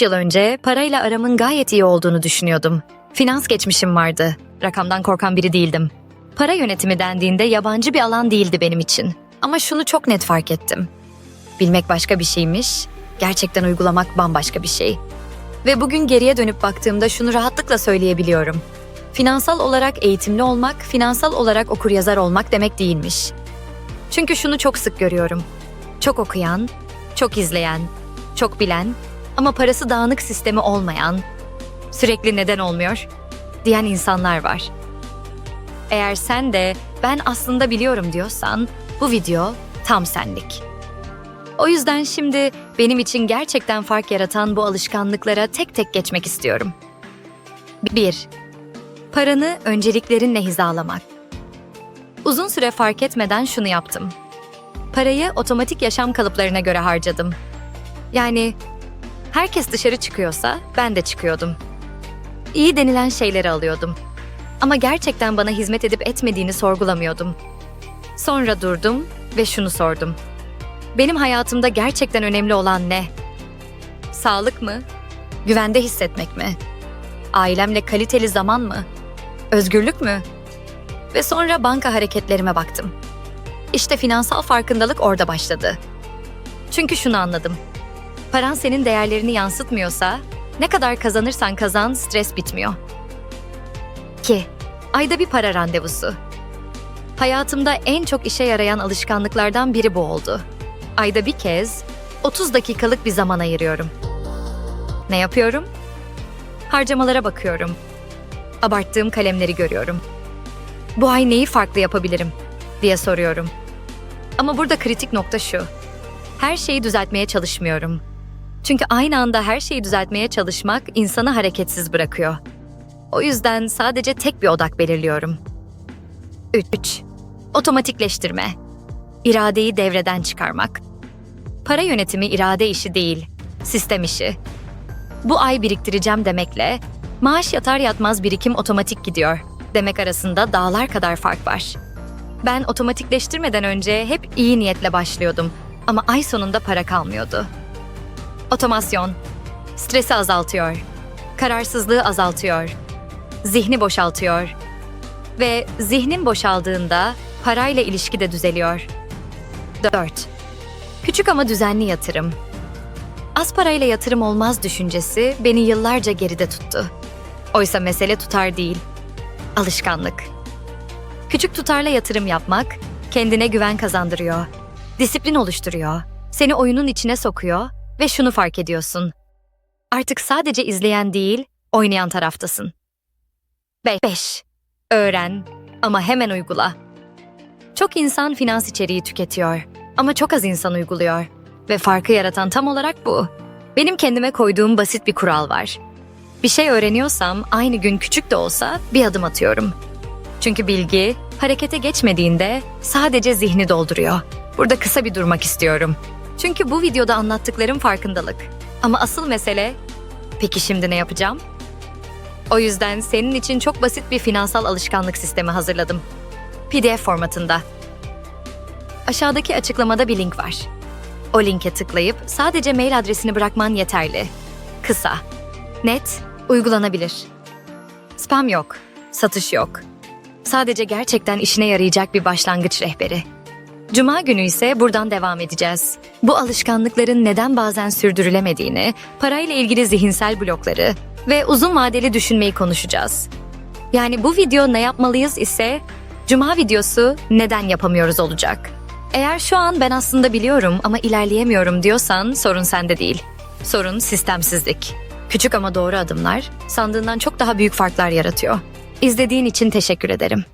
Üç yıl önce parayla aramın gayet iyi olduğunu düşünüyordum. Finans geçmişim vardı. Rakamdan korkan biri değildim. Para yönetimi dendiğinde yabancı bir alan değildi benim için. Ama şunu çok net fark ettim. Bilmek başka bir şeymiş, gerçekten uygulamak bambaşka bir şey. Ve bugün geriye dönüp baktığımda şunu rahatlıkla söyleyebiliyorum. Finansal olarak eğitimli olmak, finansal olarak okuryazar olmak demek değilmiş. Çünkü şunu çok sık görüyorum. Çok okuyan, çok izleyen, çok bilen ama parası dağınık sistemi olmayan, sürekli neden olmuyor diyen insanlar var. Eğer sen de ben aslında biliyorum diyorsan bu video tam senlik. O yüzden şimdi benim için gerçekten fark yaratan bu alışkanlıklara tek tek geçmek istiyorum. 1. Paranı önceliklerinle hizalamak. Uzun süre fark etmeden şunu yaptım. Parayı otomatik yaşam kalıplarına göre harcadım. Yani herkes dışarı çıkıyorsa ben de çıkıyordum. İyi denilen şeyleri alıyordum. Ama gerçekten bana hizmet edip etmediğini sorgulamıyordum. Sonra durdum ve şunu sordum. Benim hayatımda gerçekten önemli olan ne? Sağlık mı? Güvende hissetmek mi? Ailemle kaliteli zaman mı? Özgürlük mü? Ve sonra banka hareketlerime baktım. İşte finansal farkındalık orada başladı. Çünkü şunu anladım. Paran senin değerlerini yansıtmıyorsa, ne kadar kazanırsan kazan stres bitmiyor. 2. Ayda bir para randevusu. Hayatımda en çok işe yarayan alışkanlıklardan biri bu oldu. Ayda bir kez 30 dakikalık bir zaman ayırıyorum. Ne yapıyorum? Harcamalara bakıyorum. Abarttığım kalemleri görüyorum. Bu ay neyi farklı yapabilirim diye soruyorum. Ama burada kritik nokta şu. Her şeyi düzeltmeye çalışmıyorum. Çünkü aynı anda her şeyi düzeltmeye çalışmak insanı hareketsiz bırakıyor. O yüzden sadece tek bir odak belirliyorum. 3. Otomatikleştirme. İradeyi devreden çıkarmak. Para yönetimi irade işi değil, sistem işi. Bu ay biriktireceğim demekle maaş yatar yatmaz birikim otomatik gidiyor demek arasında dağlar kadar fark var. Ben otomatikleştirmeden önce hep iyi niyetle başlıyordum ama ay sonunda para kalmıyordu. Otomasyon stresi azaltıyor, kararsızlığı azaltıyor, zihni boşaltıyor ve zihnin boşaldığında parayla ilişki de düzeliyor. 4. Küçük ama düzenli yatırım. Az parayla yatırım olmaz düşüncesi beni yıllarca geride tuttu. Oysa mesele tutar değil, alışkanlık. Küçük tutarla yatırım yapmak kendine güven kazandırıyor, disiplin oluşturuyor, seni oyunun içine sokuyor ve şunu fark ediyorsun. Artık sadece izleyen değil, oynayan taraftasın. 5. Öğren ama hemen uygula. Çok insan finans içeriği tüketiyor ama çok az insan uyguluyor. Ve farkı yaratan tam olarak bu. Benim kendime koyduğum basit bir kural var. Bir şey öğreniyorsam aynı gün küçük de olsa bir adım atıyorum. Çünkü bilgi harekete geçmediğinde sadece zihni dolduruyor. Burada kısa bir durmak istiyorum. Çünkü bu videoda anlattıklarım farkındalık. Ama asıl mesele peki şimdi ne yapacağım? O yüzden senin için çok basit bir finansal alışkanlık sistemi hazırladım. PDF formatında. Aşağıdaki açıklamada bir link var. O linke tıklayıp sadece mail adresini bırakman yeterli. Kısa, net, uygulanabilir. Spam yok, satış yok. Sadece gerçekten işine yarayacak bir başlangıç rehberi. Cuma günü ise buradan devam edeceğiz. Bu alışkanlıkların neden bazen sürdürülemediğini, parayla ilgili zihinsel blokları ve uzun vadeli düşünmeyi konuşacağız. Yani bu video ne yapmalıyız ise Cuma videosu neden yapamıyoruz olacak. Eğer şu an ben aslında biliyorum ama ilerleyemiyorum diyorsan sorun sende değil. Sorun sistemsizlik. Küçük ama doğru adımlar sandığından çok daha büyük farklar yaratıyor. İzlediğin için teşekkür ederim.